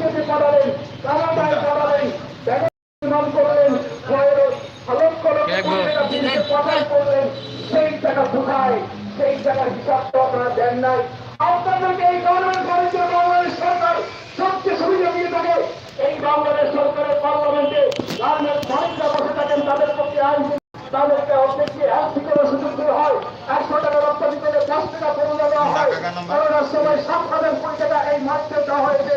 BJP পাঠালেন তারা তাই পাঠালেন নির্মাণ করলেন থাকেন তাদের পক্ষে আইন তাদেরকে অর্ধেককে এক থেকে হয়। একশো রপ্তানি করে দশ সময় সাত হাজার কোটি এই মাত্রে দেওয়া হয়েছে।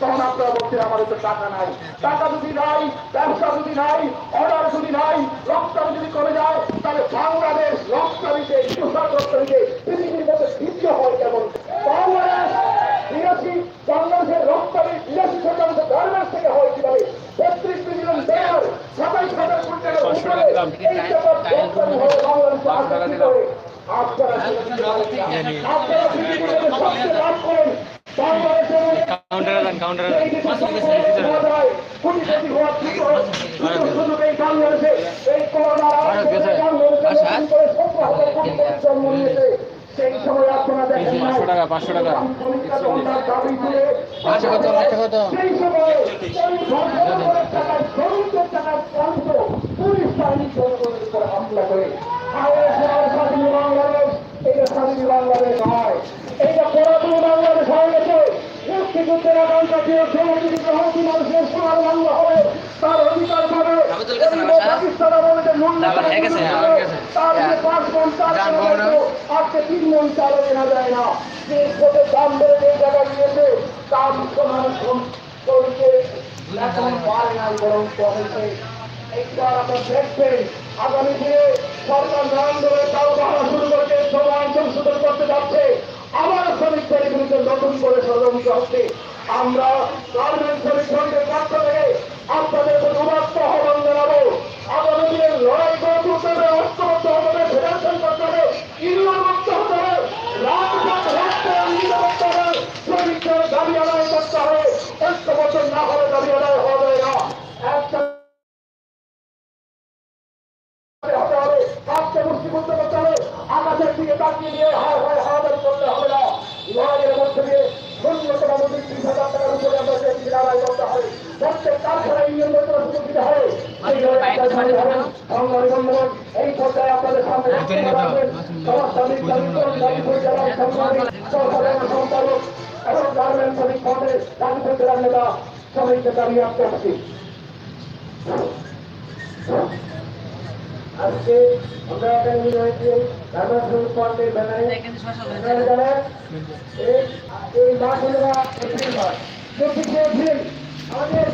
তখন আপনারা বলছেন আমাদের তো টাকা নাই। টাকা যদি নাই ব্যবসা যদি নাই অর্ডার যদি নাই যদি যায় তাহলে বাংলাদেশ তুষার পৃথিবীর মধ্যে দ্বিতীয় হয় কেমন? বাংলাদেশ বিরাশি বাংলাদেশের বিরাশি শতাংশ গার্মেন্টস থেকে হয় কীভাবে? মিলিয়ন ডলার সাতাইশ হাজার কোটি টাকার উপরে এই টাকা রপ্তানি হয় বাংলাদেশে আসে কি করে? আপনারা আপনারা সবচেয়ে লাভ করেন কাউন্টারে যান কাউন্টারে আচ্ছা। টাকা। পাঁচশো টাকা, পাঁচশো টাকা। তুলে, আচ্ছা, কত, আচ্ছা, কত? হামলা করে বাংলাদেশ এটা বাংলাদেশ মুক্তিযুদ্ধের আকাঙ্ক্ষা দিয়ে সমাজী গ্রহণী মানুষের সোনার বাংলা হবে তার অধিকার পাবে? পাকিস্তান ন্যূনতম যে পাঁচ মন চাল কেনা বাবু না? যেত, আজকে তিন মন চালও কেনা যায় না। যে দাম বেড়ে যে জায়গা দিয়েছে তার মানুষ করতে এখন পারে নাই বরং কমেছে। এইবার আপনার দেখবেন আগামী দিনে সরকার আন্দোলনের তাও বাড়া শুরু করতে সময় সংশোধন করতে যাচ্ছে আবার শ্রমিকদের বিরুদ্ধে নতুন ষড়যন্ত্র হচ্ছে আমরা গার্মেন্ট শ্রমিক সঙ্গে পক্ষ আপনাদের উদাত্ত আহ্বান জানাব। আগামী লড়াই করে তুলতে হবে ঐক্যবদ্ধ হবে ফেডারেশন করতে হবে ইউনিয়ন করতে করতে হতে করতে হবে আকাশের দিকে তাকিয়ে দিয়ে হায় হায় হাওয়াদারি করতে হবে না। লড়াইয়ের মধ্যে দিয়ে ন্যূনতম মূল্য ত্রিশ হাজার টাকার উপরে আমাদের করতে হবে প্রত্যেক ইউনিয়ন সুযোগ দিতে হবে এই পর্যায়ে আপনাদের সামনে দাবি সংগ্রামী সহসাধারণ সম্পাদক এবং গার্মেন্ট শ্রমিক ফ্রন্টের রাজনীতি জেলার নেতা শ্রমিকদের আজকে আমরা একটা রয়েছি গার্মেন্টস শ্রমিক ফ্রন্টের ব্যানারে। আপনারা জানেন এই মাস হলো চব্বিশে এপ্রিল আমাদের